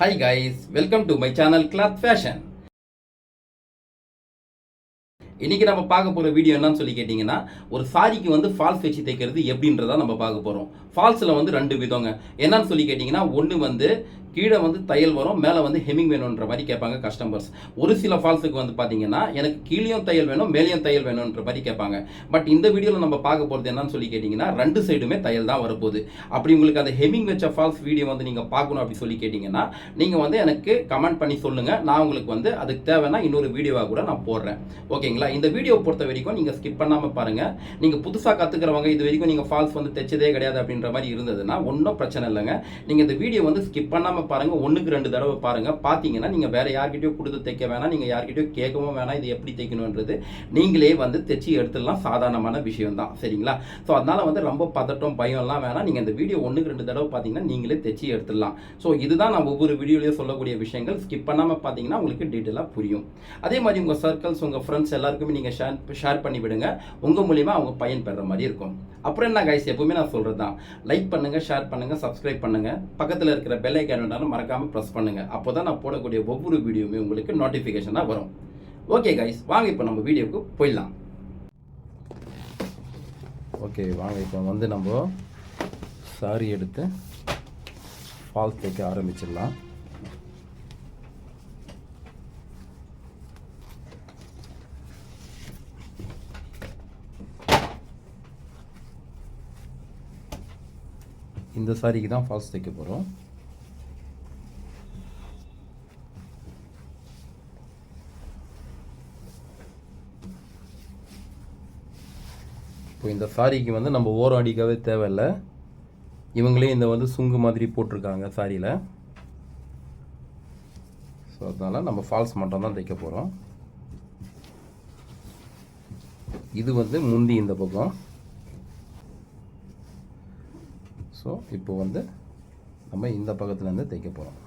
Hi guys welcome to my channel cloth fashion இன்னைக்கு நம்ம பார்க்க போகிற வீடியோ என்னன்னு சொல்லி கேட்டிங்கன்னா ஒரு சாரிக்கு வந்து ஃபால்ஸ் வச்சு தைக்கிறது எப்படின்றத நம்ம பார்க்க போகிறோம் ஃபால்ஸில் வந்து ரெண்டு விதங்க. என்னன்னு சொல்லி கேட்டிங்கன்னா ஒன்று வந்து கீழே வந்து தையல் வரும் மேலே வந்து ஹெமிங் வேணுன்ற மாதிரி கேட்பாங்க கஸ்டமர்ஸ் ஒரு சில ஃபால்ஸுக்கு வந்து பார்த்தீங்கன்னா எனக்கு கீழேயும் தையல் வேணும் மேலேயும் தையல் வேணுன்ற மாதிரி கேட்பாங்க. பட் இந்த வீடியோவில் நம்ம பார்க்க போகிறது என்னன்னு சொல்லி கேட்டிங்கன்னா ரெண்டு சைடுமே தையல் தான் வரப்போகுது. அப்படி உங்களுக்கு அந்த ஹெமிங் வச்ச ஃபால்ஸ் வீடியோ வந்து நீங்கள் பார்க்கணும் அப்படி சொல்லி கேட்டிங்கன்னா நீங்கள் வந்து எனக்கு கமெண்ட் பண்ணி சொல்லுங்கள் நான் உங்களுக்கு வந்து அதுக்கு தேவைன்னா இன்னொரு வீடியோவாக கூட நான் போடுறேன். ஓகேங்களா? இந்த வீடியோ பொறுத்த வரைக்கும் நீங்கள் ஸ்கிப் பண்ணாமல் பாருங்கள் நீங்கள் புதுசாக கற்றுக்கிறவங்க இது வரைக்கும் நீங்கள் ஃபால்ஸ் வந்து தைச்சதே கிடையாது அப்படின்ற மாதிரி இருந்ததுன்னா ஒன்றும் பிரச்சனை இல்லைங்க. நீங்கள் இந்த வீடியோ வந்து ஸ்கிப் பண்ணாமல் பாருங்கள் ஒன்றுக்கு ரெண்டு தடவை பாருங்கள் பார்த்தீங்கன்னா நீங்கள் வேறு யார்கிட்டயோ கொடுத்து தைக்க வேணாம் நீங்கள் யார்கிட்டயோ கேட்கவும் வேணாம் இது எப்படி தைக்கணுன்றது நீங்களே வந்து தைச்சி எடுத்துடலாம். சாதாரணமான விஷயம் தான் சரிங்களா? ஸோ அதனால் வந்து ரொம்ப பதட்டம் பயம்லாம் வேணாம். நீங்கள் இந்த வீடியோ ஒன்றுக்கு ரெண்டு தடவை பார்த்தீங்கன்னா நீங்களே தைச்சி எடுத்துடலாம். ஸோ இதுதான் நான் ஒவ்வொரு வீடியோலையும் சொல்லக்கூடிய விஷயங்கள். ஸ்கிப் பண்ணாமல் பார்த்தீங்கன்னா உங்களுக்கு டீட்டெயிலாக புரியும். அதே மாதிரி உங்கள் சர்க்கிள்ஸ் உங்கள் ஃப்ரெண்ட்ஸ் எல்லாருக்குமே நீங்கள் ஷேர் ஷேர் பண்ணி விடுங்க. உங்கள் மூலிமா அவங்க பயன் பெற மாதிரி இருக்கும். அப்புறம் என்ன கைஸ் எப்பவுமே நான் சொல்கிறது தான் லைக் பண்ணுங்கள் ஷேர் பண்ணுங்கள் சப்ஸ்கிரைப் பண்ணுங்கள் பக்கத்தில் இருக்கிற பெல் ஐக்கான் பண்ணாலும் மறக்காமல் ப்ரெஸ் பண்ணுங்கள் அப்போ தான் நான் போடக்கூடிய ஒவ்வொரு வீடியோவுமே உங்களுக்கு நோட்டிஃபிகேஷனாக வரும். ஓகே கைஸ் வாங்க இப்போ நம்ம வீடியோவுக்கு போயிடலாம். ஓகே வாங்க இப்போ வந்து நம்ம சாரி எடுத்து ஃபால்ஸ் தைக்க ஆரம்பிச்சிடலாம். இந்த சாரிக்கு தான் ஃபால்ஸ் தைக்க போகிறோம் இப்போ இந்த சாரிக்கு வந்து நம்ம ஓரம் அடிக்கவே தேவையில்லை. இவங்களே இந்த வந்து சுங்கு மாதிரி போட்டிருக்காங்க சாரியில். ஸோ அதனால் நம்ம ஃபால்ஸ் மட்டும் தான் தைக்க போகிறோம் இது வந்து முந்தி இந்த பக்கம். ஸோ இப்போ வந்து நம்ம இந்த பக்கத்துலேருந்து தைக்க போகிறோம்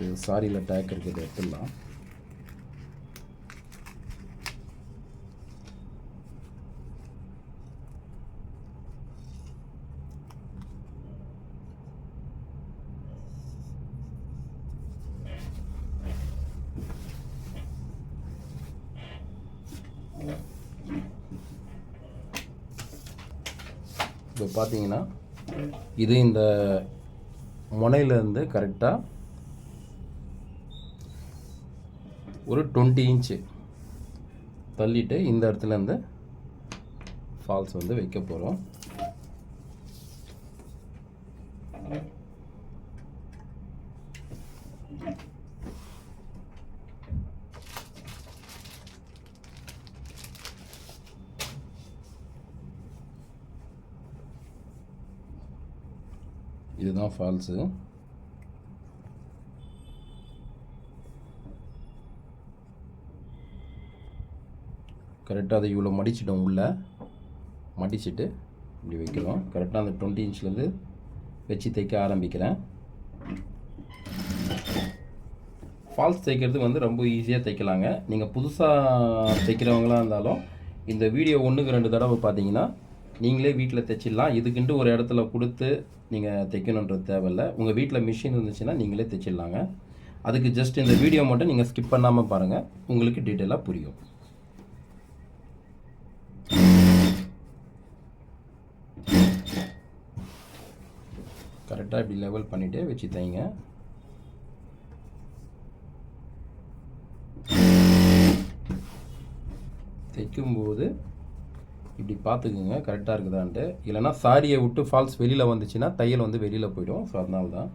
இருக்குது சாரியில் டேக் இருக்குது எடுத்துடலாம். இப்போ பார்த்தீங்கன்னா இது இந்த முனையிலேருந்து கரெக்டாக ஒரு டுவெண்ட்டி இன்ச்சு தள்ளிட்டு இந்த இடத்துல இந்த ஃபால்ஸ் வந்து வைக்க போகிறோம் இதுதான் ஃபால்ஸு. கரெக்டாக அதை இவ்வளோ மடிச்சிட்டோம் உள்ளே. மடிச்சிட்டு இப்படி வைக்கிறோம். கரெக்டாக அந்த டுவெண்ட்டி இன்ச்லேருந்து வச்சு தைக்க ஆரம்பிக்கிறேன். ஃபால்ஸ் தைக்கிறது வந்து ரொம்ப ஈஸியாக தைக்கலாங்க நீங்கள் புதுசாக தைக்கிறவங்களாக இருந்தாலும் இந்த வீடியோ ஒன்றுக்கு ரெண்டு தடவை பார்த்தீங்கன்னா நீங்களே வீட்டில் தைச்சிடலாம் இதுக்குன்ட்டு ஒரு இடத்துல கொடுத்து நீங்கள் தைக்கணுன்றது தேவையில்ல. உங்கள் வீட்டில் மிஷின் இருந்துச்சுன்னா நீங்களே தைச்சிடலாங்க அதுக்கு ஜஸ்ட் இந்த வீடியோ மட்டும் நீங்கள் ஸ்கிப் பண்ணாமல் பாருங்கள் உங்களுக்கு டீட்டெயிலாக புரியும். கரெக்டாக இப்படி லெவல் பண்ணிவிட்டு வச்சு தைங்க தைக்கும்போது இப்படி பார்த்துக்குங்க கரெக்டாக இருக்குதான்ட்டு. இல்லைனா சாரியை விட்டு ஃபால்ஸ் வெளியில் வந்துச்சுன்னா தையல் வந்து வெளியில் போயிடும். ஸோ அதனால தான்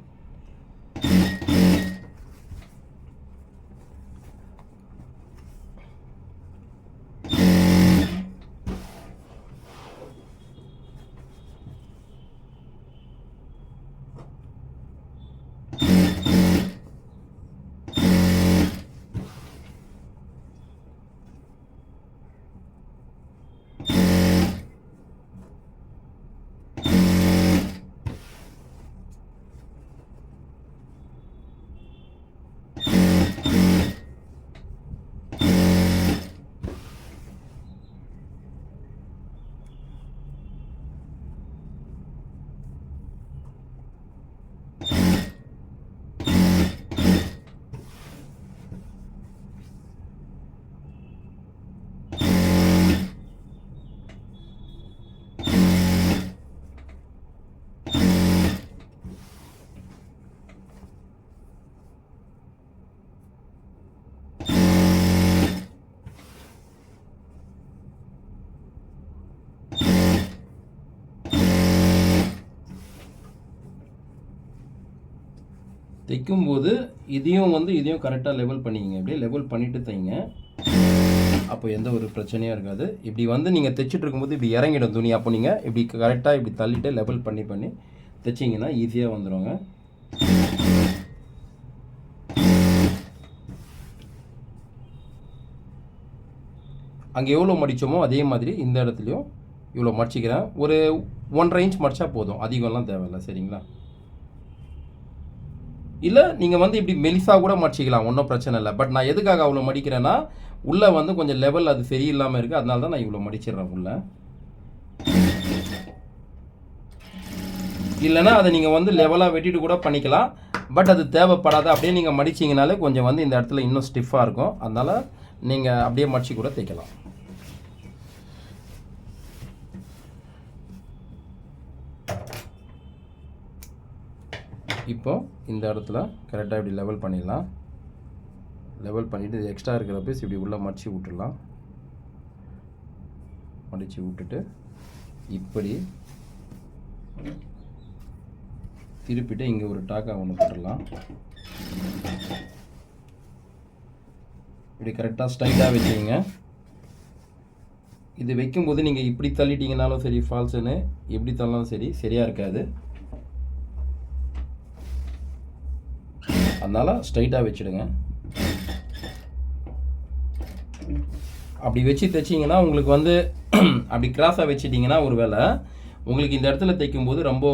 தைக்கும்போது இதையும் வந்து இதையும் கரெக்டாக லெவல் பண்ணிக்கங்க. இப்படியே லெவல் பண்ணிவிட்டு தைங்க. அப்போ எந்த ஒரு பிரச்சனையும் இருக்காது. இப்படி வந்து நீங்கள் தைச்சிட்டு இருக்கும்போது இப்படி இறங்கிடும் துணி. அப்போ நீங்கள் இப்படி கரெக்டாக இப்படி தள்ளிட்டு லெவல் பண்ணி பண்ணி தைச்சிங்கன்னா ஈஸியாக வந்துடுங்க அங்கே எவ்வளோ மடித்தோமோ அதே மாதிரி இந்த இடத்துலையும் இவ்வளோ மடிச்சிக்கிறேன். ஒரு ஒன்றரை இன்ச் மடித்தா போதும். அதிகம்லாம் தேவையில்லை. சரிங்களா? இல்லை நீங்கள் வந்து இப்படி மெலிசாக கூட மடிச்சிக்கலாம் ஒன்றும் பிரச்சனை இல்லை. பட் நான் எதுக்காக அவ்வளோ மடிக்கிறேன்னா உள்ளே வந்து கொஞ்சம் லெவல் அது சரியில்லாமல் இருக்குது அதனால தான் நான் இவ்வளோ மடிச்சிடுறேன் உள்ளே. இல்லைன்னா அதை நீங்கள் வந்து லெவலாக வெட்டிட்டு கூட பண்ணிக்கலாம். பட் அது தேவைப்படாது அப்படியே நீங்கள் மடிச்சிங்கனாலே கொஞ்சம் வந்து இந்த இடத்துல இன்னும் ஸ்டிஃபாக இருக்கும். அதனால் நீங்கள் அப்படியே மடிச்சு கூட தைக்கலாம் இப்போ இந்த இடத்துல கரெக்டாக இப்படி லெவல் பண்ணிடலாம். லெவல் பண்ணிவிட்டு இது எக்ஸ்ட்ரா இருக்கிற பீஸ் இப்படி உள்ளே மடிச்சு விட்டுடலாம். மடித்து விட்டுட்டு இப்படி திருப்பிட்டு இங்கே ஒரு டாக்கா ஒன்று போட்டுடலாம். இப்படி கரெக்டாக ஸ்ட்ரைட்டாக வச்சுக்கோங்க. இது வைக்கும்போது நீங்கள் இப்படி தள்ளிட்டீங்கனாலும் சரி ஃபால்ஸுன்னு எப்படி தள்ளாலும் சரி சரியாக இருக்காது. அதனால் ஸ்ட்ரைட்டாக வச்சுடுங்க. அப்படி வச்சு தைச்சிங்கன்னா உங்களுக்கு வந்து அப்படி கிராஸாக வச்சிட்டிங்கன்னா ஒரு வேளை உங்களுக்கு இந்த இடத்துல தைக்கும்போது ரொம்ப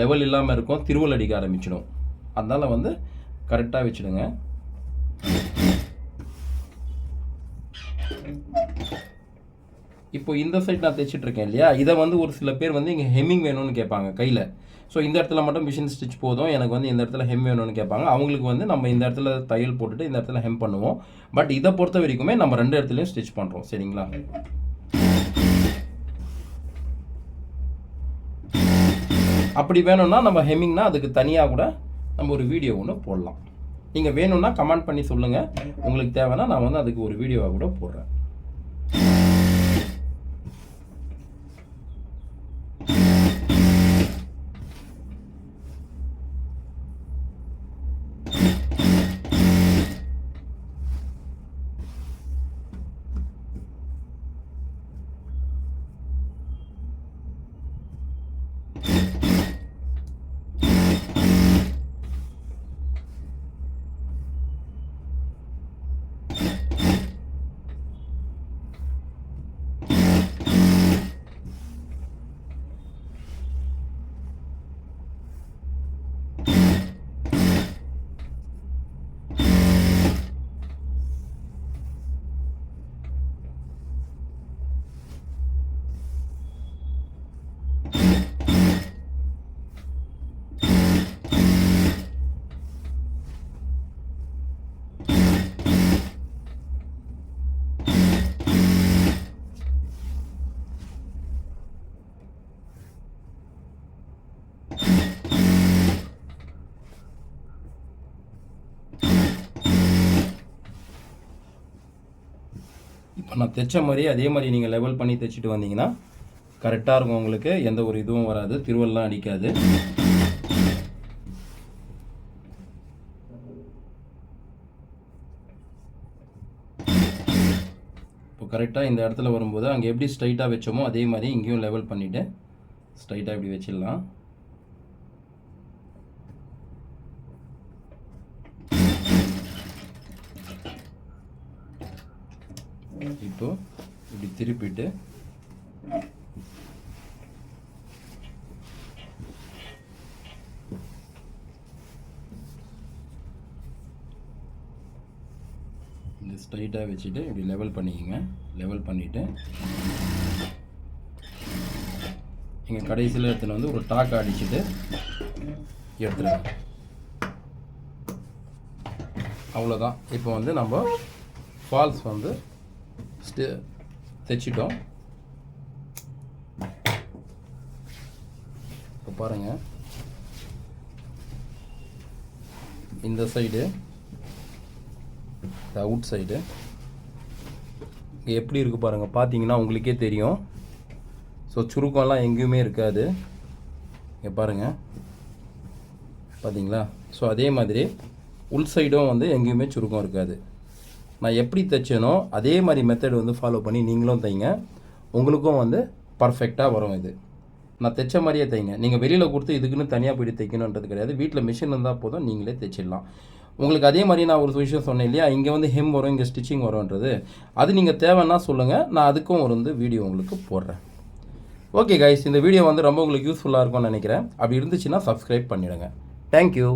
லெவல் இல்லாமல் இருக்கும் திருவல் அடிக்க ஆரம்பிச்சிடும். அதனால் வந்து கரெக்டாக வச்சுடுங்க. இப்போ இந்த சைட் நான் தைச்சிட்ருக்கேன் இல்லையா? இதை வந்து ஒரு சில பேர் வந்து இங்கே ஹெம்மிங் வேணும்னு கேட்பாங்க கையில். ஸோ இந்த இடத்துல மட்டும் மிஷின் ஸ்டிச் போதும். எனக்கு வந்து இந்த இடத்துல ஹெம் வேணும்னு கேட்பாங்க. அவங்களுக்கு வந்து நம்ம இந்த இடத்துல தையல் போட்டுட்டு இந்த இடத்துல ஹெம் பண்ணுவோம். பட் இதை பொறுத்த வரைக்குமே நம்ம ரெண்டு இடத்துலையும் ஸ்டிச் பண்ணுறோம் சரிங்களா? அப்படி வேணும்னா நம்ம ஹெம்மிங்னா அதுக்கு தனியாக கூட நம்ம ஒரு வீடியோ ஒன்று போடலாம். நீங்கள் வேணும்னா கமெண்ட் பண்ணி சொல்லுங்கள் உங்களுக்கு தேவைன்னா நான் வந்து அதுக்கு ஒரு வீடியோவாக கூட போடுறேன். இப்போ நான் தைச்ச மாதிரியே அதே மாதிரி நீங்கள் லெவல் பண்ணி தைச்சிட்டு வந்தீங்கன்னா கரெக்டாக இருக்கும் உங்களுக்கு. எந்த ஒரு இதுவும் வராது. திருவல்லாம் அடிக்காது. இப்போ கரெக்டாக இந்த இடத்துல வரும்போது அங்கே எப்படி ஸ்ட்ரைட்டாக வச்சோமோ அதே மாதிரி இங்கேயும் லெவல் பண்ணிவிட்டு ஸ்ட்ரைட்டாக இப்படி வச்சிடலாம். இப்போது இப்படி திருப்பிட்டு இந்த ஸ்ட்ரைட்டாக வச்சுட்டு இப்படி லெவல் பண்ணிக்கோங்க. லெவல் பண்ணிவிட்டு எங்கள் கடைசியில் எடுத்துன்னு வந்து ஒரு டாக்கை அடிச்சுட்டு எடுத்துருங்க. அவ்வளோதான் இப்போ வந்து நம்ம ஃபால்ஸ் வந்து ஸ்டே தைச்சிட்டோம். இப்போ பாருங்கள் இந்த சைடு அவுட் சைடு எப்படி இருக்குது பாருங்கள் பார்த்தீங்கன்னா உங்களுக்கே தெரியும். ஸோ சுருக்கம்லாம் எங்கேயுமே இருக்காது. இங்கே பாருங்கள் பார்த்தீங்களா ஸோ அதே மாதிரி உள் சைடும் வந்து எங்கேயுமே சுருக்கம் இருக்காது. நான் எப்படி தைச்சேனோ அதே மாதிரி மெத்தட் வந்து ஃபாலோ பண்ணி நீங்களும் தைங்க. உங்களுக்கும் வந்து பர்ஃபெக்டாக வரும் இது. நான் தைச்ச மாதிரியே தைங்க. நீங்கள் வெளியில் கொடுத்து இதுக்குன்னு தனியாக போயிட்டு தைக்கணுன்றது கிடையாது. வீட்டில் மிஷின் இருந்தால் போதும் நீங்களே தைச்சிடலாம். உங்களுக்கு அதே மாதிரி நான் ஒரு விஷயம் சொன்னேன் இல்லையா? இங்கே வந்து ஹெம் வரும் இங்கே ஸ்டிச்சிங் வரும்ன்றது. அது நீங்கள் தேவைன்னா சொல்லுங்கள் நான் அதுக்கும் ஒரு வந்து வீடியோ உங்களுக்கு போடுறேன். ஓகே கைஸ் இந்த வீடியோ வந்து ரொம்ப உங்களுக்கு யூஸ்ஃபுல்லாக இருக்கும்னு நினைக்கிறேன். அப்படி இருந்துச்சுன்னா சப்ஸ்கிரைப் பண்ணிவிடுங்க தேங்க்யூ